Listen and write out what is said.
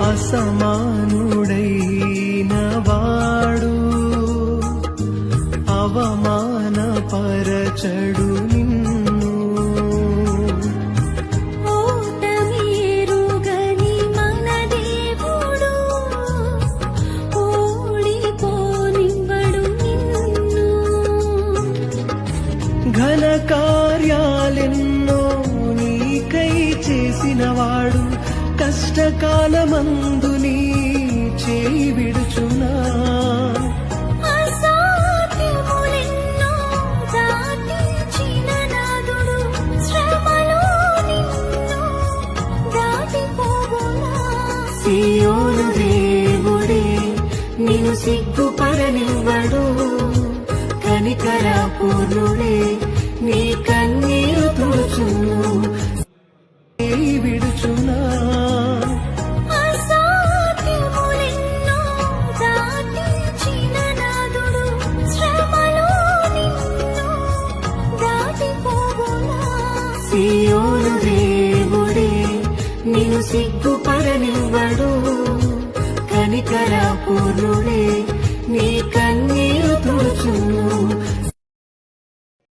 అసమానుడైన వాడు అవమానపరచడు నిన్ను. ఓటమేరుగని మన దేవుడు ఓడిపోనివ్వడు నిన్ను. ఘన కార్యాలెన్నో కష్టకాలమందు నీ చేయి విడుచునా సియోను దేవుడే నిన్ను సిగ్గుపడనివ్వడు కనికర పూర్ణుడే నీ సియోను దేవుడే నిన్ను సిగ్గుపడనివ్వడు కనికర పూర్ణుడే నీ కన్నీరు